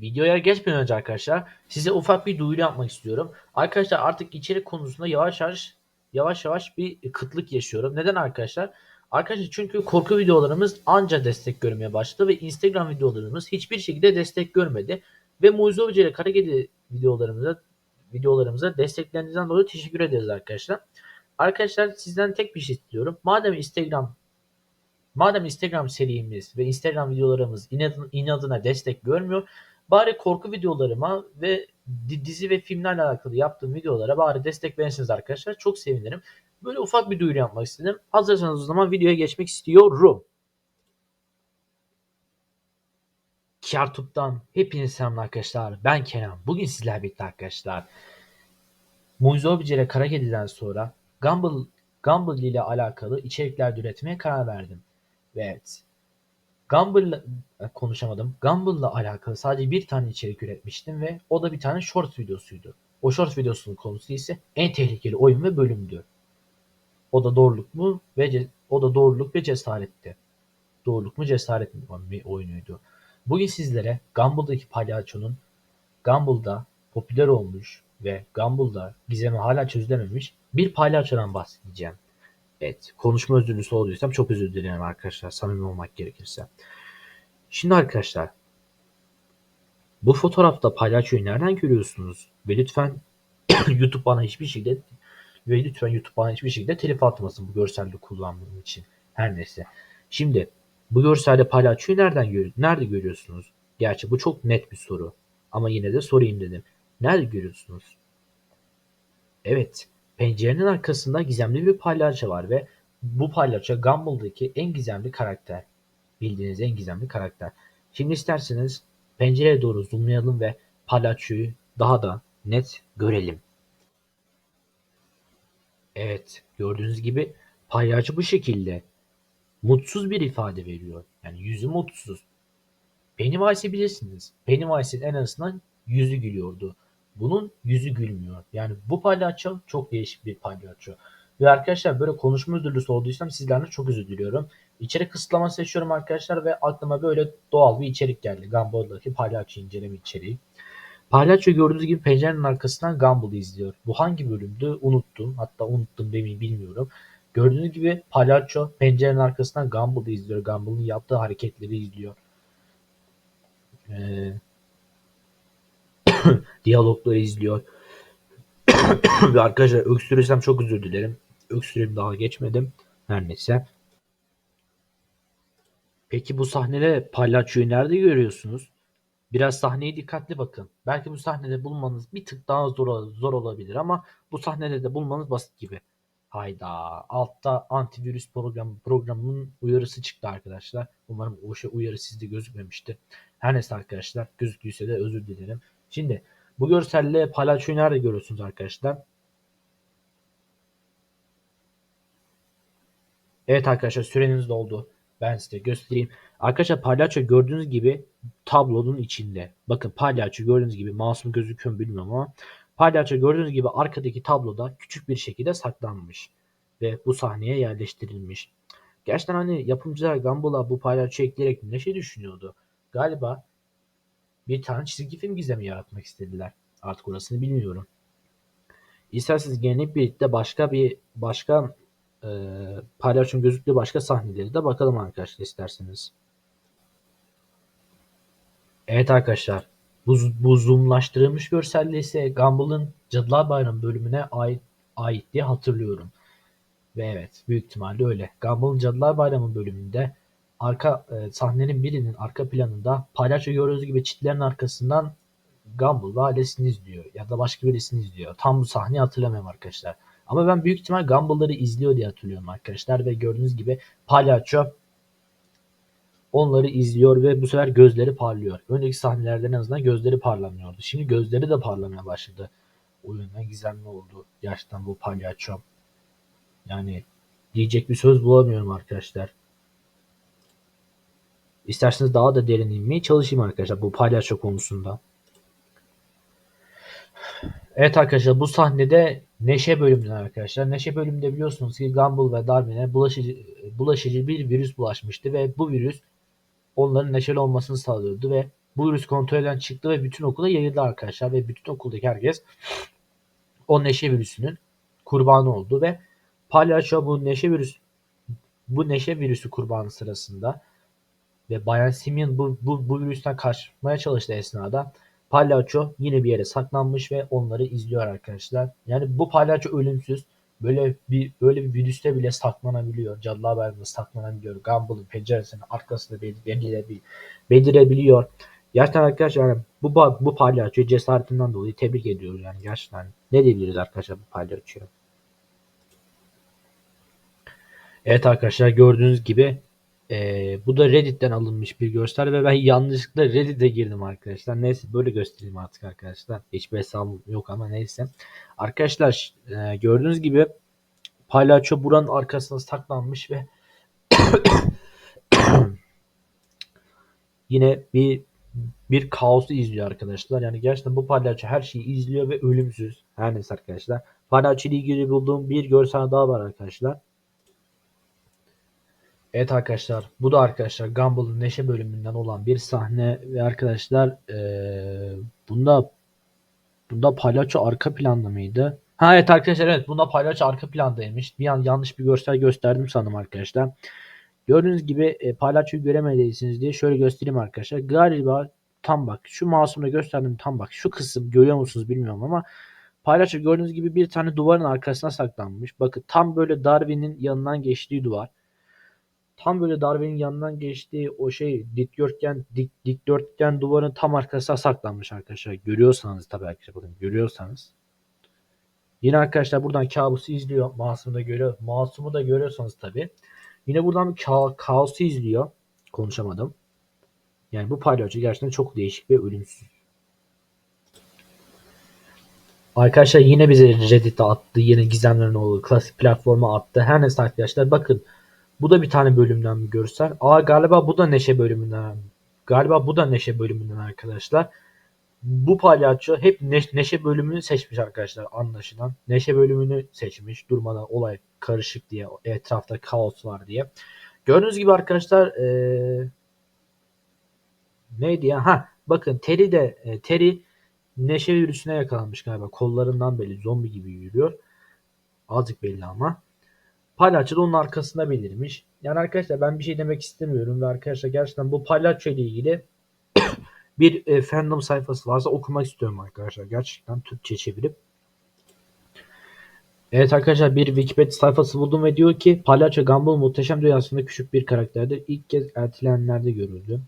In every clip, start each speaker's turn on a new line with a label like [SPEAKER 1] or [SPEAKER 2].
[SPEAKER 1] Videoya geçmeden önce arkadaşlar size ufak bir duyuru yapmak istiyorum. Arkadaşlar artık içerik konusunda yavaş yavaş yavaş yavaş bir kıtlık yaşıyorum. Neden arkadaşlar? Arkadaşlar çünkü korku videolarımız anca destek görmeye başladı ve Instagram videolarımız hiçbir şekilde destek görmedi. Ve Mucize Hoca ile Karakedi videolarımıza videolarımıza desteklerinizden dolayı teşekkür ederiz arkadaşlar. Arkadaşlar sizden tek bir şey istiyorum. Madem Instagram madem Instagram serimiz ve Instagram videolarımız inadına destek görmüyor, bari korku videolarıma ve di- dizi ve filmlerle alakalı yaptığım videolara bari destek verirseniz arkadaşlar çok sevinirim. Böyle ufak bir duyuru yapmak istedim. Hazırsanız o zaman videoya geçmek istiyorum. Kartup'tan hepinize selamlar arkadaşlar. Ben Kenan. Bugün sizlerle birlikte arkadaşlar. Mucize Obici ile Karakedi'den sonra Gumball, Gumball ile alakalı içerikler üretmeye karar verdim. Ve evet. Gumball konuşamadım. Gumball'la alakalı sadece bir tane içerik üretmiştim ve o da bir tane short videosuydu. O short videosunun konusu ise en tehlikeli oyun ve bölümdü. O da doğruluk mu ve o da doğruluk ve cesaretti. Doğruluk mu cesaret mi bir oyunuydu. Bugün sizlere Gumball'daki palyaçonun Gumball'da popüler olmuş ve Gumball'da gizemi hala çözülememiş bir palyaçodan bahsedeceğim. Evet, konuşma özürlüsü olduysam çok özür dilerim arkadaşlar, samimi olmak gerekirse. Şimdi arkadaşlar, bu fotoğrafta palyaçoyu nereden görüyorsunuz? Ve lütfen YouTube bana hiçbir şekilde ve lütfen YouTube bana hiçbir şekilde telif atmasın bu görselde kullandığım için. Her neyse. Şimdi bu görselde palyaçoyu nereden görüyorsunuz? Nerede görüyorsunuz? Gerçi bu çok net bir soru. Ama yine de sorayım dedim. Nerede görüyorsunuz? Evet. Pencerenin arkasında gizemli bir palyaço var ve bu palyaço Gumball'daki en gizemli karakter. Bildiğiniz en gizemli karakter. Şimdi isterseniz pencereye doğru zoomlayalım ve palyaçoyu daha da net görelim. Evet, gördüğünüz gibi palyaço bu şekilde mutsuz bir ifade veriyor. Yani yüzü mutsuz. Pennywise'i bilirsiniz. Pennywise'in en azından yüzü gülüyordu. Bunun yüzü gülmüyor. Yani bu palyaço çok değişik bir palyaço. Ve arkadaşlar böyle konuşma özürlüsü olduysam sizlerden çok özür diliyorum. İçerik kısıtlama seçiyorum arkadaşlar ve aklıma böyle doğal bir içerik geldi. Gumball'daki palyaço inceleme içeriği. Palyaço gördüğünüz gibi pencerenin arkasından Gumball'ı izliyor. Bu hangi bölümdü unuttum. Hatta unuttum demeyi bilmiyorum. Gördüğünüz gibi palyaço pencerenin arkasından Gumball'ı izliyor. Gumball'ın yaptığı hareketleri izliyor. Ee, diyalogları izliyor. Ve arkadaşlar öksürürsem çok özür dilerim. Öksürüğüm daha geçmedim. Her neyse. Peki bu sahnede palyaçoyu nerede görüyorsunuz? Biraz sahneye dikkatli bakın. Belki bu sahnede bulmanız bir tık daha zor, zor olabilir ama bu sahnede de bulmanız basit gibi. Hayda. Altta antivirüs program, programının uyarısı çıktı arkadaşlar. Umarım o şey uyarı sizde gözükmemişti. Her neyse arkadaşlar gözüktüyse de özür dilerim. Şimdi bu görselle palyaçoyu nerede görüyorsunuz arkadaşlar? Evet arkadaşlar süreniz doldu. Ben size göstereyim. Arkadaşlar palyaço gördüğünüz gibi tablonun içinde. Bakın palyaço gördüğünüz gibi masum gözüküyor mu bilmiyorum ama palyaço gördüğünüz gibi arkadaki tabloda küçük bir şekilde saklanmış. Ve bu sahneye yerleştirilmiş. Gerçekten hani yapımcılar Gumball'a bu palyaço ekleyerek ne şey düşünüyordu? Galiba bir tane çizgi film gizemi yaratmak istediler. Artık orasını bilmiyorum. İsterseniz gene birlikte başka bir başka e, palyaçonun gözüktüğü başka sahneleri de bakalım arkadaşlar isterseniz. Evet arkadaşlar. Bu, bu zoomlaştırılmış görselde ise Gumball'ın Cadılar Bayramı bölümüne ait, ait diye hatırlıyorum. Ve evet büyük ihtimalle öyle. Gumball'ın Cadılar Bayramı bölümünde arka e, sahnenin birinin arka planında palyaço gördüğünüz gibi çitlerin arkasından Gumball ve ailesini izliyor. Ya da başka birisini izliyor. Tam bu sahneyi hatırlamıyorum arkadaşlar. Ama ben büyük ihtimal Gumball'ları izliyor diye hatırlıyorum arkadaşlar. Ve gördüğünüz gibi palyaço onları izliyor ve bu sefer gözleri parlıyor. Önceki sahnelerde en azından gözleri parlamıyordu. Şimdi gözleri de parlamaya başladı. Oyundan gizemli oldu. Gerçekten bu palyaço. Yani diyecek bir söz bulamıyorum arkadaşlar. İsterseniz daha da derin inmeye çalışayım arkadaşlar bu palyaço konusunda. Evet arkadaşlar bu sahnede Neşe bölümünden arkadaşlar. Neşe bölümünde biliyorsunuz ki Gumball ve Darwin'e bulaşıcı, bulaşıcı bir virüs bulaşmıştı ve bu virüs onların neşeli olmasını sağlıyordu ve bu virüs kontrolden çıktı ve bütün okula yayıldı arkadaşlar ve bütün okuldaki herkes o neşe virüsünün kurbanı oldu ve palyaço bu neşe virüs bu neşe virüsü kurbanı sırasında ve Bayan Simeon bu, bu, bu virüsten kaçmaya çalıştığı esnada palyaço yine bir yere saklanmış ve onları izliyor arkadaşlar. Yani bu palyaço ölümsüz. Böyle bir böyle bir virüste bile saklanabiliyor. Cadılar Bayramı'nda saklanabiliyor. Gumball'ın penceresinin arkasında belirebiliyor. belirebiliyor. Gerçekten arkadaşlar yani bu bu palyaço cesaretinden dolayı tebrik ediyoruz yani gerçekten. Ne diyebiliriz arkadaşlar bu palyaçoya? Evet arkadaşlar gördüğünüz gibi e, bu da Reddit'ten alınmış bir görsel ve ben yanlışlıkla Reddit'e girdim arkadaşlar. Neyse böyle göstereyim artık arkadaşlar. Hiçbir hesabım yok ama neyse. Arkadaşlar e, gördüğünüz gibi palyaço buranın arkasına saklanmış ve yine bir bir kaosu izliyor arkadaşlar. Yani gerçekten bu palyaço her şeyi izliyor ve ölümsüz. Her neyse arkadaşlar. Palyaço ile ilgili bulduğum bir görsel daha var arkadaşlar. Evet arkadaşlar bu da arkadaşlar Gumball'ın Neşe bölümünden olan bir sahne ve arkadaşlar ee, bunda bunda palyaço arka planda mıydı? Ha evet arkadaşlar evet bunda palyaço arka plandaymış. Bir an yanlış bir görsel gösterdim sanırım arkadaşlar. Gördüğünüz gibi e, palyaçoyu göremediyseniz diye şöyle göstereyim arkadaşlar. Galiba tam bak şu masumda gösterdim tam bak şu kısım görüyor musunuz bilmiyorum ama palyaço gördüğünüz gibi bir tane duvarın arkasına saklanmış. Bakın tam böyle Darwin'in yanından geçtiği duvar tam böyle darbenin yanından geçtiği o şey dikdörtgen dik, dikdörtgen duvarın tam arkasına saklanmış arkadaşlar. Görüyorsanız tabii arkadaşlar bakın görüyorsanız. Yine arkadaşlar buradan kabusu izliyor. Masumu da görüyor. Masumu da görüyorsanız tabii. Yine buradan ka kaosu izliyor. Konuşamadım. Yani bu palyaço gerçekten çok değişik ve ölümsüz. Arkadaşlar yine bize Reddit'e attı. Yine gizemlerin olduğu klasik platforma attı. Her neyse arkadaşlar bakın bu da bir tane bölümden bir görsel. Aa galiba bu da Neşe bölümünden. Galiba bu da Neşe bölümünden arkadaşlar. Bu palyaço hep Neşe bölümünü seçmiş arkadaşlar anlaşılan. Neşe bölümünü seçmiş. Durmadan olay karışık diye. Etrafta kaos var diye. Gördüğünüz gibi arkadaşlar ee, neydi ya? Ha bakın Terry de e, Terry Neşe virüsüne yakalanmış galiba. Kollarından belli zombi gibi yürüyor. Azıcık belli ama. Palyaço da onun arkasında belirmiş. Yani arkadaşlar ben bir şey demek istemiyorum ve arkadaşlar gerçekten bu palyaço ile ilgili bir e, fandom sayfası varsa okumak istiyorum arkadaşlar. Gerçekten Türkçe çevirip. Evet arkadaşlar bir Wikipedia sayfası buldum ve diyor ki Palyaço Gumball muhteşem dünyasında küçük bir karakterdir. İlk kez ertelenenlerde görüldü.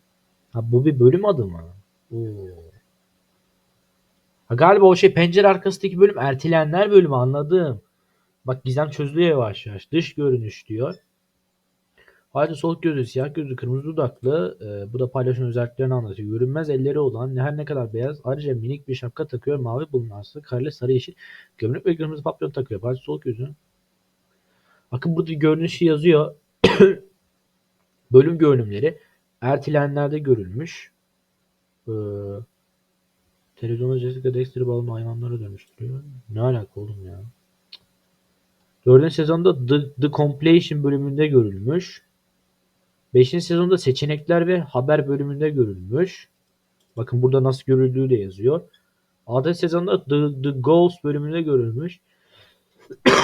[SPEAKER 1] Ha bu bir bölüm adı mı? Ha, galiba o şey pencere arkasındaki bölüm ertelenenler bölümü anladım. Bak gizem çözülüyor yavaş yavaş. Dış görünüş diyor. Ayrıca soluk gözlü, siyah gözlü, kırmızı dudaklı. E, bu da paylaşım özelliklerini anlatıyor. Görünmez elleri olan her ne kadar beyaz. Ayrıca minik bir şapka takıyor. Mavi bulunarsı. Karlı sarı yeşil. Gömlek ve kırmızı papyon takıyor. Ayrıca soluk gözlü. Bakın burada görünüşü yazıyor. Bölüm görünümleri ertelenenlerde görülmüş. Ee, televizyonda Jessica Dexter'ı balon hayvanlara dönüştürüyor. Ne alaka oğlum ya? Dördüncü sezonda The, The Completion bölümünde görülmüş. Beşinci sezonda seçenekler ve haber bölümünde görülmüş. Bakın burada nasıl görüldüğü de yazıyor. Altıncı sezonda The, The Goals bölümünde görülmüş.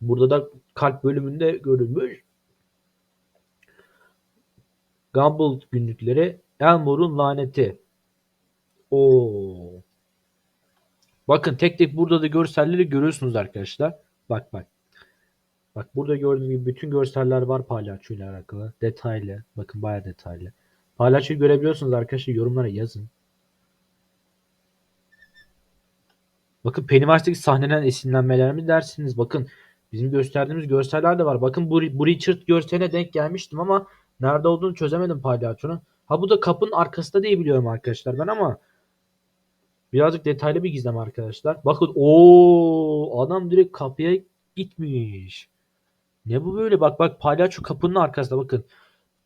[SPEAKER 1] burada da kalp bölümünde görülmüş. Gumball günlükleri Elmore'un laneti. Oo. Bakın tek tek burada da görselleri görüyorsunuz arkadaşlar. Bak bak. Bak burada gördüğünüz gibi bütün görseller var palyaço ile alakalı. Detaylı. Bakın bayağı detaylı. Palyaçoyu görebiliyorsunuz arkadaşlar. Yorumlara yazın. Bakın Pennywise'daki sahneden esinlenmeler mi dersiniz? Bakın bizim gösterdiğimiz görseller de var. Bakın bu, bu Richard görseline denk gelmiştim ama nerede olduğunu çözemedim palyaçonun. Ha bu da kapının arkasında diye biliyorum arkadaşlar ben ama Birazcık detaylı bir gizem arkadaşlar. Bakın o adam direkt kapıya gitmiş. Ne bu böyle? Bak bak palyaço kapının arkasında bakın.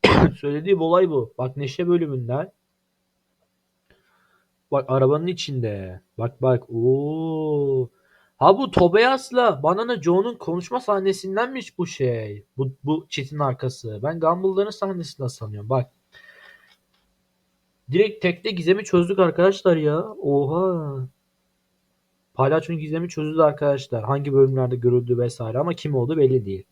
[SPEAKER 1] Söylediğim olay bu. Bak Neşe bölümünden. Bak arabanın içinde. Bak bak. Oo. Ha bu Tobias'la Banana Joe'nun konuşma sahnesindenmiş bu şey. Bu, bu çetin arkası. Ben Gumball'ların sahnesinde sanıyorum. Bak. Direkt tekte gizemi çözdük arkadaşlar ya. Oha. Palyaçonun gizemi çözüldü arkadaşlar. Hangi bölümlerde görüldü vesaire ama kim olduğu belli değil.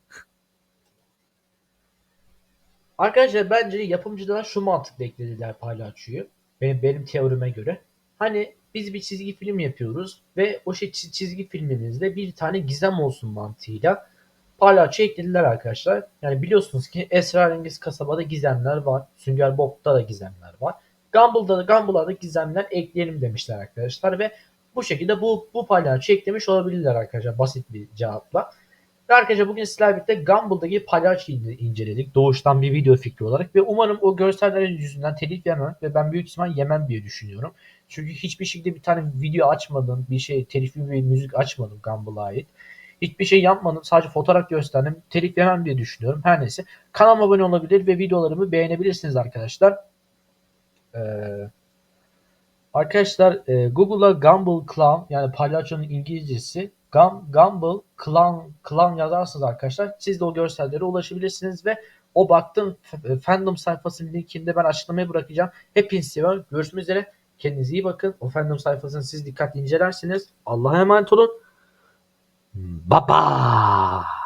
[SPEAKER 1] Arkadaşlar bence yapımcılar şu mantıkla eklediler palyaçoyu. Benim, benim teorime göre. Hani biz bir çizgi film yapıyoruz ve o şey çiz- çizgi filmimizde bir tane gizem olsun mantığıyla palyaço eklediler arkadaşlar. Yani biliyorsunuz ki Esrarengiz Kasaba'da gizemler var. Sünger Bob'da da gizemler var. Gumball'da da Gumball'a gizemler ekleyelim demişler arkadaşlar ve bu şekilde bu bu palyaço eklemiş olabilirler arkadaşlar basit bir cevapla. Ve arkadaşlar bugün sizlerle birlikte Gumball'daki palyaçoyu in- inceledik. Doğuştan bir video fikri olarak ve umarım o görsellerin yüzünden telif yemem ve ben büyük ihtimal yemem diye düşünüyorum. Çünkü hiçbir şekilde bir tane video açmadım, bir şey telifli bir müzik açmadım Gumball'a ait. Hiçbir şey yapmadım. Sadece fotoğraf gösterdim. Telif yemem diye düşünüyorum. Her neyse. Kanalıma abone olabilir ve videolarımı beğenebilirsiniz arkadaşlar. Ee, arkadaşlar e, Google'a Gumball Clown yani palyaçonun İngilizcesi Gum, Gumball Clown, Clown yazarsınız arkadaşlar. Siz de o görsellere ulaşabilirsiniz ve o baktığım f- fandom sayfasının linkini de ben açıklamaya bırakacağım. Hepinizi seviyorum. Görüşmek üzere. Kendinize iyi bakın. O fandom sayfasını siz dikkatli incelersiniz. Allah'a emanet olun. Baba.